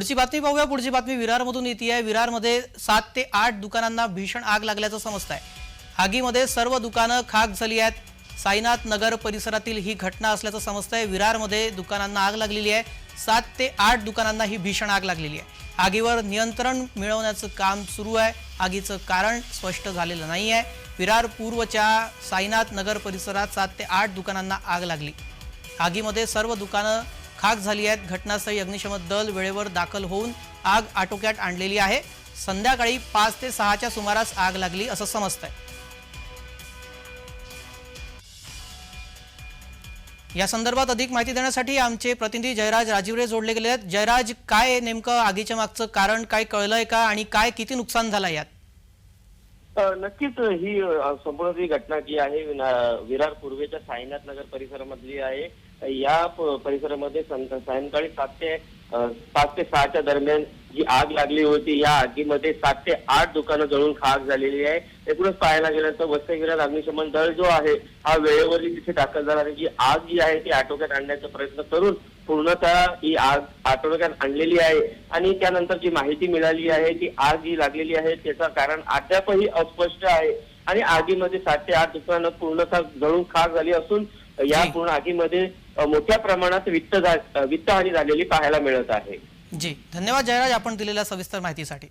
पुढची बातमी पाहूया. पुढची बातमी विरारमधून येते आहे. विरारमध्ये सात ते आठ दुकानांना भीषण आग लागल्याचं समजत आहे आगीमध्ये सर्व दुकानं खाक झाली आहेत. साईनाथ नगर परिसरातील ही घटना असल्याचं समजत आहे विरारमध्ये दुकानांना आग लागलेली आहे. सात ते आठ दुकानांना ही भीषण आग लागलेली आहे. आगीवर नियंत्रण मिळवण्याचं काम सुरू आहे. आगीचं कारण स्पष्ट झालेलं नाही आहे. विरार पूर्वच्या साईनाथ नगर परिसरात सात ते आठ दुकानांना आग लागली. आगीमध्ये सर्व दुकानं खाक झाली आहेत. घटनास्थळी अग्निशमन दल वेळेवर दाखल होऊन आग आटोक्यात आणलेली आहे. संध्याकाळी पाच ते सहाच्या सुमारास आग लागली असं समजतंय. या संदर्भात अधिक माहिती देण्यासाठी आमचे प्रतिनिधी जयराज राजीवरे जोडले गेले आहेत जयराज काय नेमकं आगीच्या मागचं कारण? काय कळलंय का? आणि काय किती नुकसान झालं यात? नक्कीच ही संपूर्ण जी घटना जी आहे विरार पूर्वेच्या साईनाथ नगर परिसरामधली आहे. या परिसरामध्ये सायंकाळी सात ते पाच ते सहाच्या दरम्यान जी आग लागली होती या आगीमध्ये सात ते आठ दुकानं जळून खाक झालेली आहे. एकूणच पाहायला गेलं तर वसई अग्निशमन दल जो आहे हा वेळेवरती तिथे दाखल झाला आणि जी आग जी आहे ती आटोक्यात आणण्याचा प्रयत्न करून पूर्णतः ही आग आटोक्यात आणलेली आहे आणि त्यानंतर जी माहिती मिळाली आहे की आग जी लागलेली आहे त्याचं कारण अद्यापही अस्पष्ट आहे. आणि आगीमध्ये सात ते आठ दुकानं पूर्णतः जळून खाक झाली असून या. पूर्ण आगीमध्ये मोठ्या प्रमाणात वित्त वित्तहानी झालेली पाहायला मिळत आहे. जी. धन्यवाद जयराज आपण दिलेल्या सविस्तर माहितीसाठी.